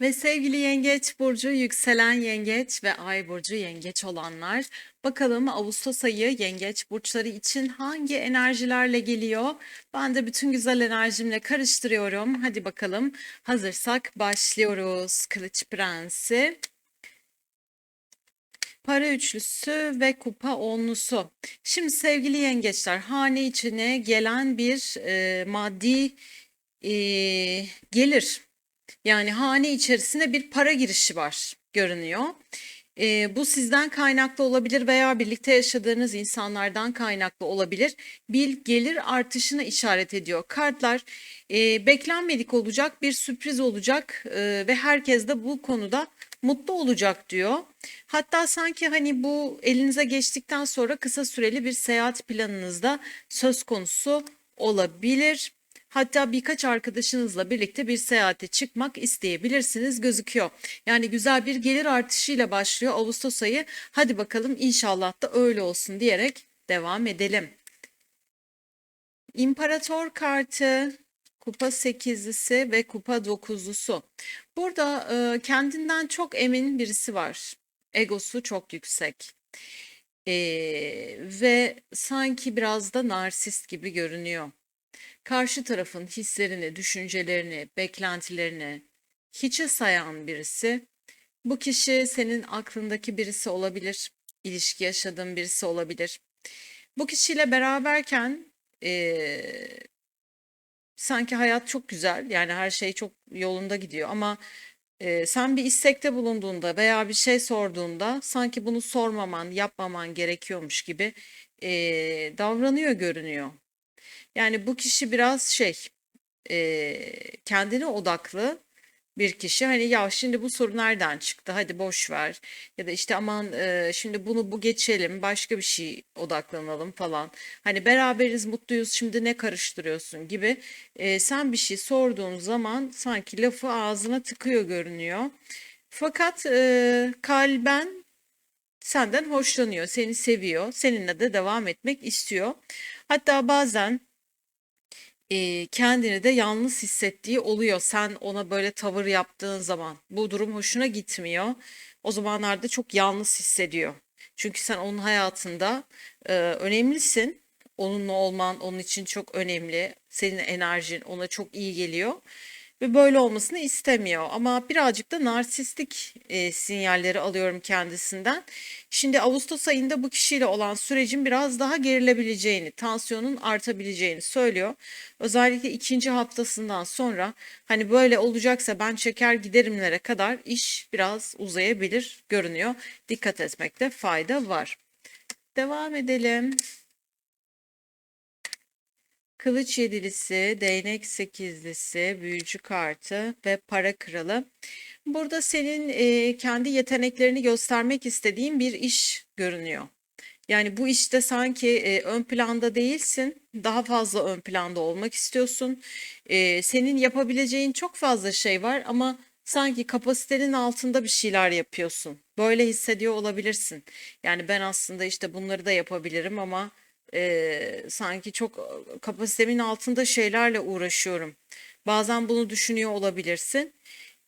Ve sevgili Yengeç burcu, yükselen Yengeç ve Ay burcu Yengeç olanlar, bakalım Ağustos ayı Yengeç burçları için hangi enerjilerle geliyor? Ben de bütün güzel enerjimle karıştırıyorum. Hadi bakalım. Hazırsak başlıyoruz. Kılıç Prensi, Para üçlüsü ve kupa onlusu. Şimdi sevgili yengeçler, hane içine gelen bir e, maddi e, gelir. Yani hane içerisine bir para girişi var görünüyor. E, bu sizden kaynaklı olabilir veya birlikte yaşadığınız insanlardan kaynaklı olabilir. Bir gelir artışına işaret ediyor. Kartlar e, beklenmedik olacak, bir sürpriz olacak e, ve herkes de bu konuda mutlu olacak diyor. Hatta sanki hani bu elinize geçtikten sonra kısa süreli bir seyahat planınızda söz konusu olabilir. Hatta birkaç arkadaşınızla birlikte bir seyahate çıkmak isteyebilirsiniz gözüküyor. Yani güzel bir gelir artışıyla başlıyor Ağustos ayı. Hadi bakalım inşallah da öyle olsun diyerek devam edelim. İmparator kartı, kupa sekizlisi ve kupa dokuzlusu. Burada e, kendinden çok emin birisi var. Egosu çok yüksek. E, ve sanki biraz da narsist gibi görünüyor. Karşı tarafın hislerini, düşüncelerini, beklentilerini hiçe sayan birisi. Bu kişi senin aklındaki birisi olabilir, ilişki yaşadığın birisi olabilir. Bu kişiyle beraberken e, sanki hayat çok güzel, yani her şey çok yolunda gidiyor ama e, sen bir istekte bulunduğunda veya bir şey sorduğunda sanki bunu sormaman, yapmaman gerekiyormuş gibi e, davranıyor görünüyor. Yani bu kişi biraz şey, e, kendine odaklı bir kişi. Hani ya şimdi bu soru nereden çıktı? Hadi boş ver. Ya da işte aman e, şimdi bunu bu geçelim, başka bir şey odaklanalım falan. Hani beraberiz, mutluyuz. Şimdi ne karıştırıyorsun gibi. E, sen bir şey sorduğun zaman sanki lafı ağzına tıkıyor görünüyor. Fakat e, kalben senden hoşlanıyor, seni seviyor, seninle de devam etmek istiyor. Hatta bazen e, kendini de yalnız hissettiği oluyor. Sen ona böyle tavır yaptığın zaman bu durum hoşuna gitmiyor. O zamanlarda çok yalnız hissediyor. Çünkü sen onun hayatında e, önemlisin. Onunla olman onun için çok önemli. Senin enerjin ona çok iyi geliyor ve böyle olmasını istemiyor. Ama birazcık da narsistik e, sinyalleri alıyorum kendisinden. Şimdi Ağustos ayında bu kişiyle olan sürecin biraz daha gerilebileceğini, tansiyonun artabileceğini söylüyor. Özellikle ikinci haftasından sonra hani böyle olacaksa ben çeker giderimlere kadar iş biraz uzayabilir görünüyor. Dikkat etmekte fayda var. Devam edelim. Kılıç yedilisi, değnek sekizlisi, büyücü kartı ve para kralı. Burada senin e, kendi yeteneklerini göstermek istediğin bir iş görünüyor. Yani bu işte sanki e, ön planda değilsin, daha fazla ön planda olmak istiyorsun. E, senin yapabileceğin çok fazla şey var ama sanki kapasitenin altında bir şeyler yapıyorsun. Böyle hissediyor olabilirsin. Yani ben aslında işte bunları da yapabilirim ama e, sanki çok kapasitemin altında şeylerle uğraşıyorum. Bazen bunu düşünüyor olabilirsin.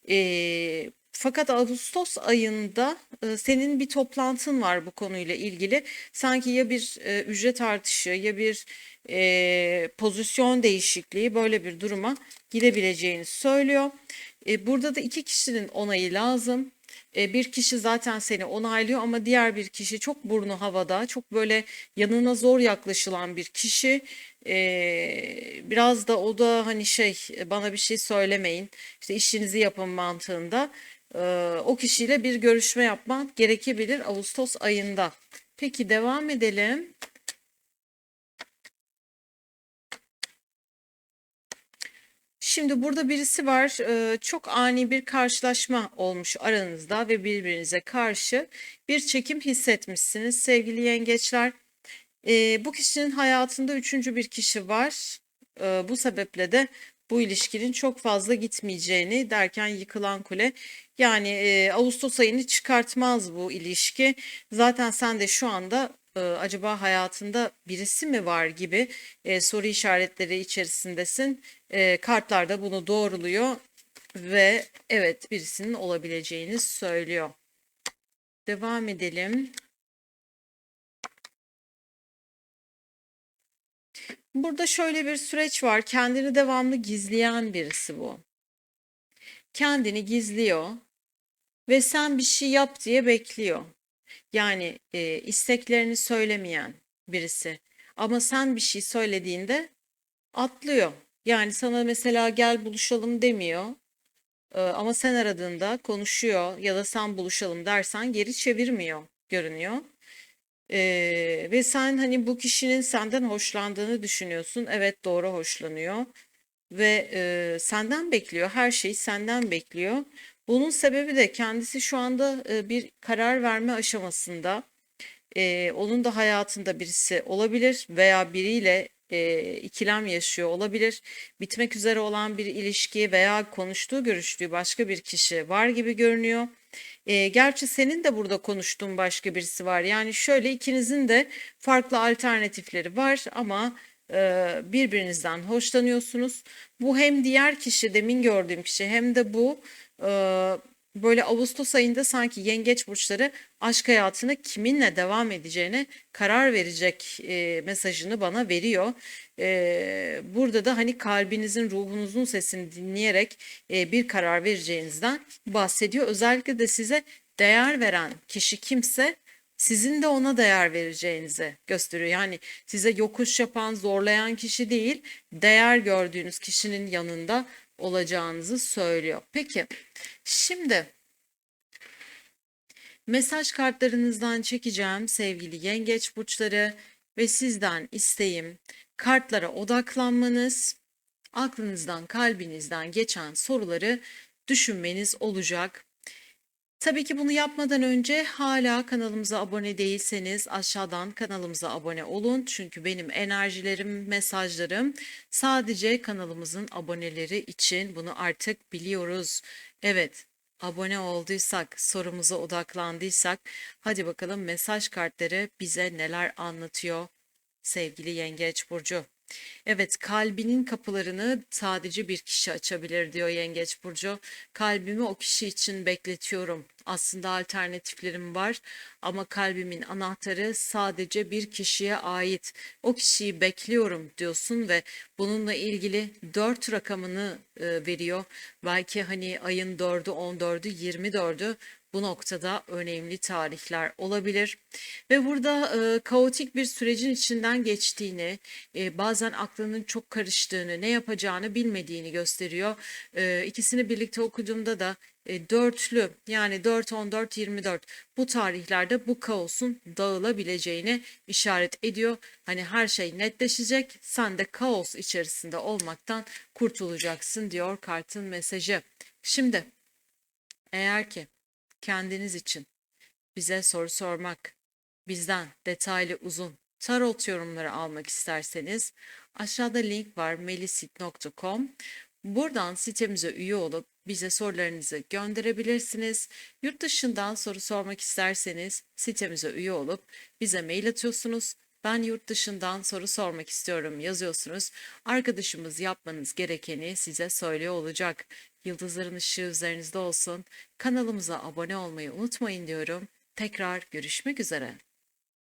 E, fakat Ağustos ayında e, senin bir toplantın var bu konuyla ilgili. Sanki ya bir e, ücret artışı ya bir e, pozisyon değişikliği böyle bir duruma gidebileceğini söylüyor. E, burada da iki kişinin onayı lazım. E, bir kişi zaten seni onaylıyor ama diğer bir kişi çok burnu havada, çok böyle yanına zor yaklaşılan bir kişi. E, biraz da o da hani şey bana bir şey söylemeyin, işte işinizi yapın mantığında. E, o kişiyle bir görüşme yapman gerekebilir Ağustos ayında. Peki devam edelim. Şimdi burada birisi var. e, Çok ani bir karşılaşma olmuş aranızda ve birbirinize karşı bir çekim hissetmişsiniz sevgili yengeçler. E, Bu kişinin hayatında üçüncü bir kişi var. E, Bu sebeple de bu ilişkinin çok fazla gitmeyeceğini derken yıkılan kule. Yani Ağustos ayını çıkartmaz bu ilişki. Zaten sen de şu anda e, acaba hayatında birisi mi var gibi e, soru işaretleri içerisindesin. E, kartlar da bunu doğruluyor. ve evet birisinin olabileceğini söylüyor. Devam edelim. Burada şöyle bir süreç var. Kendini devamlı gizleyen birisi bu. Kendini gizliyor ve sen bir şey yap diye bekliyor. Yani e, isteklerini söylemeyen birisi. Ama sen bir şey söylediğinde atlıyor. Yani sana mesela gel buluşalım demiyor. E, ama sen aradığında konuşuyor ya da sen buluşalım dersen geri çevirmiyor görünüyor. Ee, ve sen hani bu kişinin senden hoşlandığını düşünüyorsun. Evet doğru hoşlanıyor ve e, senden bekliyor. Her şeyi senden bekliyor. Bunun sebebi de kendisi şu anda e, bir karar verme aşamasında. E, onun da hayatında birisi olabilir veya biriyle e, ikilem yaşıyor olabilir. Bitmek üzere olan bir ilişki veya konuştuğu, görüştüğü başka bir kişi var gibi görünüyor. E, gerçi senin de burada konuştuğun başka birisi var. Yani şöyle ikinizin de farklı alternatifleri var ama birbirinizden hoşlanıyorsunuz. Bu hem diğer kişi, demin gördüğüm kişi hem de bu e, böyle Ağustos ayında sanki yengeç burçları aşk hayatını kiminle devam edeceğine karar verecek e, mesajını bana veriyor. E, burada da hani kalbinizin, ruhunuzun sesini dinleyerek e, bir karar vereceğinizden bahsediyor. Özellikle de size değer veren kişi kimse sizin de ona değer vereceğinizi gösteriyor. Yani size yokuş yapan, zorlayan kişi değil, değer gördüğünüz kişinin yanında olacağınızı söylüyor. Peki şimdi mesaj kartlarınızdan çekeceğim sevgili yengeç burçları ve sizden isteğim kartlara odaklanmanız, aklınızdan, kalbinizden geçen soruları düşünmeniz olacak. Tabii ki bunu yapmadan önce hala kanalımıza abone değilseniz aşağıdan kanalımıza abone olun. Çünkü benim enerjilerim, mesajlarım sadece kanalımızın aboneleri için bunu artık biliyoruz. Evet, abone olduysak, sorumuza odaklandıysak hadi bakalım mesaj kartları bize neler anlatıyor sevgili Yengeç Burcu. Evet, kalbinin kapılarını sadece bir kişi açabilir diyor Yengeç Burcu. Kalbimi o kişi için bekletiyorum. Aslında alternatiflerim var ama kalbimin anahtarı sadece bir kişiye ait. O kişiyi bekliyorum diyorsun ve bununla ilgili 4 rakamını e, veriyor. Belki hani ayın 4'ü, 14'ü, 24'ü bu noktada önemli tarihler olabilir ve burada e, kaotik bir sürecin içinden geçtiğini, e, bazen aklının çok karıştığını, ne yapacağını bilmediğini gösteriyor. E, ikisini birlikte okuduğumda da dörtlü yani 4 14 24 bu tarihlerde bu kaosun dağılabileceğini işaret ediyor. Hani her şey netleşecek. Sen de kaos içerisinde olmaktan kurtulacaksın diyor kartın mesajı. Şimdi eğer ki kendiniz için bize soru sormak, bizden detaylı uzun tarot yorumları almak isterseniz aşağıda link var melisit.com. Buradan sitemize üye olup bize sorularınızı gönderebilirsiniz. Yurt dışından soru sormak isterseniz sitemize üye olup bize mail atıyorsunuz. Ben yurt dışından soru sormak istiyorum yazıyorsunuz. Arkadaşımız yapmanız gerekeni size söylüyor olacak. Yıldızların ışığı üzerinizde olsun. Kanalımıza abone olmayı unutmayın diyorum. Tekrar görüşmek üzere.